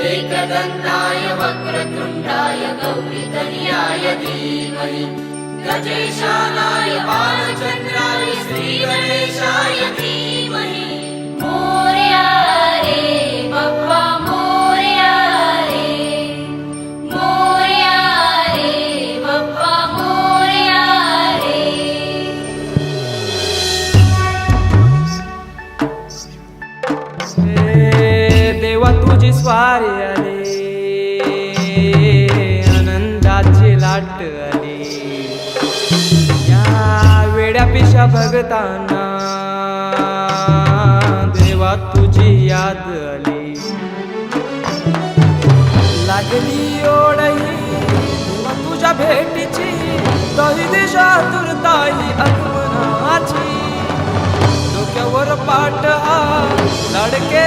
एकदन्ताय वक्रतुण्डाय गौरीकन्याय धीमहि। गजेशानाय बालचन्द्राय श्रीगणेशाय धीमहि। मोरया रे बाप्पा मोरया रे मोरया रे बाप्पा मोरया रे देवा तुझी स्वारी आली आनंदाची लाट आली. या वेड्या पिशा भगताना देवा तुझी याद आली. लागली ओढही तुझ्या भेटीची तरी दिशा तुरताई आगमनाची. डोक्यावर पाठ हा लाडके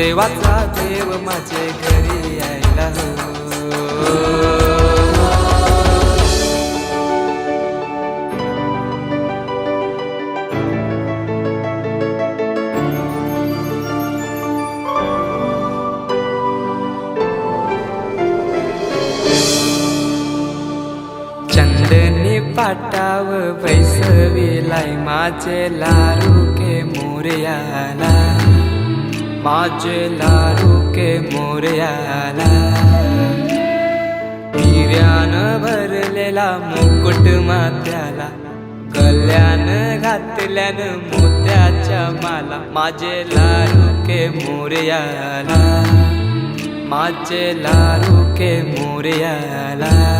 देवाचा देव माझे घरी यायला चंदनी पाटाव बैसविलाय माझे लारू के मोरयाला. माझे लारू के मोरयाला. हिऱ्यान भरलेला मुकुट मात्याला कल्याण घातल्यान मोत्याच्या माला. माझे लारुके के मोरयाला. माझे लारू के मोरयाला.